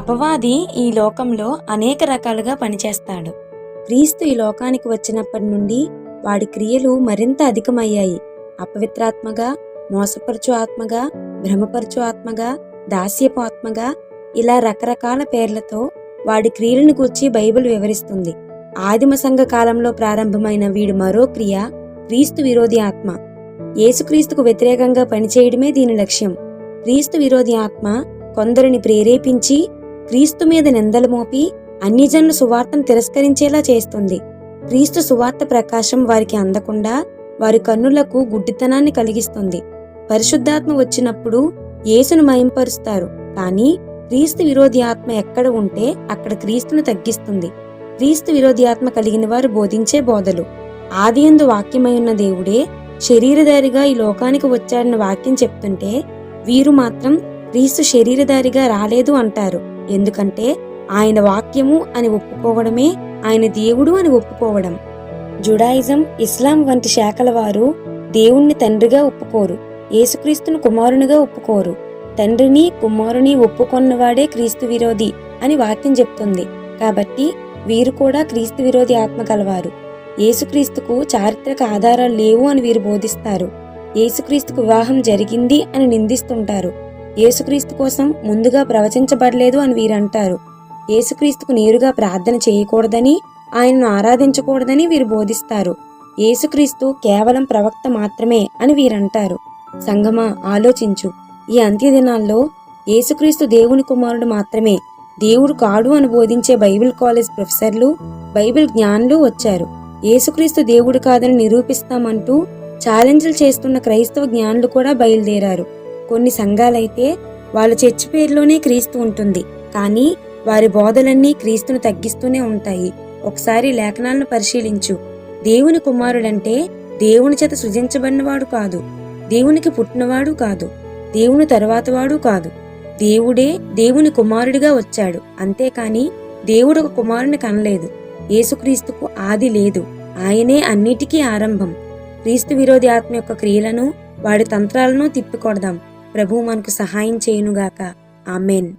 అపవాది ఈ లోకంలో అనేక రకాలుగా పనిచేస్తాడు. క్రీస్తు ఈ లోకానికి వచ్చినప్పటి నుండి వాడి క్రియలు మరింత అధికమయ్యాయి. అపవిత్రాత్మగా మోసపరచు ఆత్మగా భ్రమపరచు ఆత్మగా దాస్యపు ఆత్మగా ఇలా రకరకాల పేర్లతో వాడి క్రియలను గూర్చి బైబిల్ వివరిస్తుంది. ఆదిమ సంఘ కాలంలో ప్రారంభమైన వీడి మరో క్రియ క్రీస్తు విరోధి ఆత్మ. యేసుక్రీస్తుకు వ్యతిరేకంగా పనిచేయడమే దీని లక్ష్యం. క్రీస్తు విరోధి ఆత్మ కొందరిని ప్రేరేపించి క్రీస్తు మీద నిందలు మోపి అన్యజనుల సువార్తను తిరస్కరించేలా చేస్తుంది. క్రీస్తు సువార్త ప్రకాశం వారికి అందకుండా వారి కన్నులకు గుడ్డితనాన్ని కలిగిస్తుంది. పరిశుద్ధాత్మ వచ్చినప్పుడు యేసును మయంపరుస్తారు కానీ క్రీస్తు విరోధి ఆత్మ ఎక్కడ ఉంటే అక్కడ క్రీస్తును తగ్గిస్తుంది. క్రీస్తు విరోధి ఆత్మ కలిగిన వారు బోధించే బోధలు. ఆదియందు వాక్యమై ఉన్న దేవుడే శరీరధారిగా ఈ లోకానికి వచ్చాడని వాక్యం చెప్తుంటే వీరు మాత్రం క్రీస్తు శరీరధారిగా రాలేదు అంటారు. ఎందుకంటే ఆయన వాక్యము అని ఒప్పుకోవడమే ఆయన దేవుడు అని ఒప్పుకోవడం. జుడాయిజం ఇస్లాం వంటి శాఖల వారు దేవుణ్ణి తండ్రిగా ఒప్పుకోరు యేసుక్రీస్తును కుమారునిగా ఒప్పుకోరు. తండ్రిని కుమారుని ఒప్పుకొన్నవాడే క్రీస్తు విరోధి అని వాక్యం చెప్తుంది. కాబట్టి వీరు కూడా క్రీస్తు విరోధి ఆత్మ కలవారు యేసుక్రీస్తుకు చారిత్రక ఆధారాలు లేవు అని వీరు బోధిస్తారు. యేసుక్రీస్తుకు వివాహం జరిగింది అని నిందిస్తుంటారు. యేసుక్రీస్తు కోసం ముందుగా ప్రవచించబడలేదు అని వీరంటారు. యేసుక్రీస్తుకు నేరుగా ప్రార్థన చేయకూడదని ఆయనను ఆరాధించకూడదని వీరు బోధిస్తారు. యేసుక్రీస్తు కేవలం ప్రవక్త మాత్రమే అని వీరంటారు. సంగమా ఆలోచించు. ఈ అంత్యదినాల్లో యేసుక్రీస్తు దేవుని కుమారుడు మాత్రమే దేవుడు కాడు అని బోధించే బైబిల్ కాలేజ్ ప్రొఫెసర్లు బైబిల్ జ్ఞానులు వచ్చారు. యేసుక్రీస్తు దేవుడు కాదని నిరూపిస్తామంటూ ఛాలెంజ్లు చేస్తున్న క్రైస్తవ జ్ఞానులు కూడా బయలుదేరారు. కొన్ని సంఘాలైతే వాళ్ళ చర్చి పేరులోనే క్రీస్తు ఉంటుంది. కానీ వారి బోధలన్నీ క్రీస్తును తగ్గిస్తూనే ఉంటాయి. ఒకసారి లేఖనాలను పరిశీలించు. దేవుని కుమారుడంటే దేవుని చేత సృజించబడినవాడు కాదు. దేవునికి పుట్టినవాడు కాదు. దేవుని తరువాతవాడు కాదు. దేవుడే దేవుని కుమారుడిగా వచ్చాడు. అంతేకాని దేవుడు ఒక కుమారుని కనలేదు. యేసుక్రీస్తుకు ఆది లేదు. ఆయనే అన్నిటికీ ఆరంభం. క్రీస్తు విరోధి ఆత్మ యొక్క క్రియలను వాడి తంత్రాలను తిప్పికొడదాం. ప్రభు మనకు సహాయం చేయునుగాక. ఆమెన్.